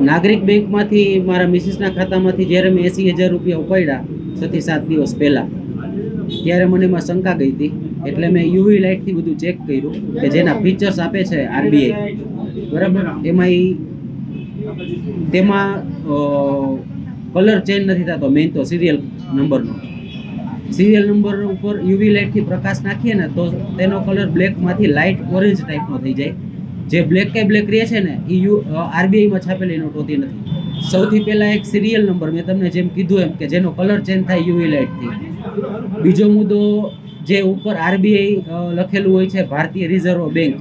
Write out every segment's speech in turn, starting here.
નાગરિક બેંકમાંથી મારા મિસિસના ખાતામાંથી જ્યારે મેં એંસી હજાર રૂપિયા ઉપાડ્યા છથી સાત દિવસ પહેલાં, ત્યારે મને એમાં શંકા ગઈ હતી. એટલે મેં યુવી લાઇટથી બધું ચેક કર્યું કે જેના ફીચર્સ આપે છે આરબીઆઈ. બરાબર? એમાં તેમાં કલર ચેન્જ નથી થતો, મેઇન તો સિરિયલ નંબરનો. સિરિયલ નંબર ઉપર યુવી લાઇટથી પ્રકાશ નાખીએ ને તો તેનો કલર બ્લેકમાંથી લાઇટ ઓરેન્જ ટાઈપનો થઈ જાય. જે બ્લેક કે બ્લેક રહે છે ને એ યુ આરબીઆઈમાં છાપેલી નોટ હોતી નથી. સૌથી પહેલાં એક સિરિયલ નંબર મેં તમને જેમ કીધું એમ કે જેનો કલર ચેન્જ થાય યુવી લાઇટથી બીજો મુદ્દો જે ઉપર આરબીઆઈ લખેલું હોય છે ભારતીય રિઝર્વ બેંક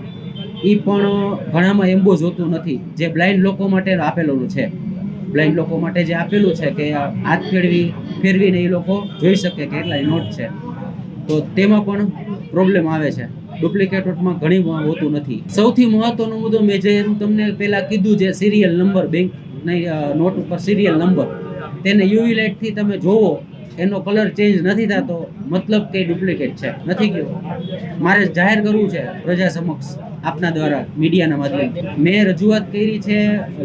એ પણ ઘણામાં એમ્બોઝ હોતું નથી. જે બ્લાઇન્ડ લોકો માટે આપેલું છે. બ્લાઇન્ડ લોકો માટે જે આપેલું છે કે હાથ ફેરવી, ફેરવીને એ લોકો જોઈ શકે કે એટલા નોટ છે. તો તેમાં પણ પ્રોબ્લેમ આવે છે. ડુપ્લિકેટ વોટમાં ઘણી હોતું નથી. સૌથી મહત્વનો મુદ્દો મેં જે તમને પહેલાં કીધું જે સિરિયલ નંબર બેંક નોટ ઉપર સિરિયલ નંબર તેને યુવી લાઇટથી તમે જોવો, એનો કલર ચેન્જ નથી થતો, મતલબ કે ડુપ્લિકેટ છે. નથી ગયો. મારે જાહેર કરવું છે પ્રજા સમક્ષ, આપના દ્વારા મીડિયાના માધ્યમથી. મેં રજૂઆત કરી છે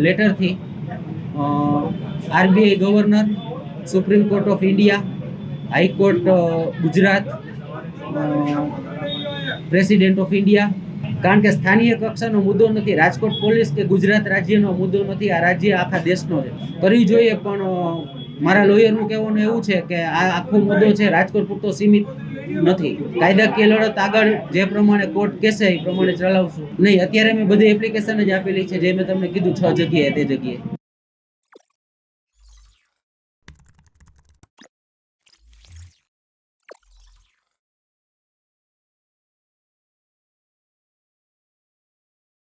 લેટરથી RBI governor supreme court of India high court Gujarat president of India કારણ કે સ્થાનિય કક્ષાનો મુદ્દો નથી, રાજકોટ પોલીસ કે ગુજરાત રાજ્યનો મુદ્દો નથી, આ રાજ્ય આખા દેશનો છે. કરવી જોઈએ પણ મારા લોયરનું કહેવાનું એવું છે કે આ આખો મુદ્દો છે, રાજકોટ પૂરતો સીમિત નથી. કાયદાકીય લડત આગળ જે પ્રમાણે કોર્ટ કહેશે, એ પ્રમાણે ચલાવશું. નહીં, અત્યારે મેં બધી એપ્લિકેશન જ આપેલી છે, જે મેં તમને કીધું, છ જગ્યાએ, તે જગ્યાએ.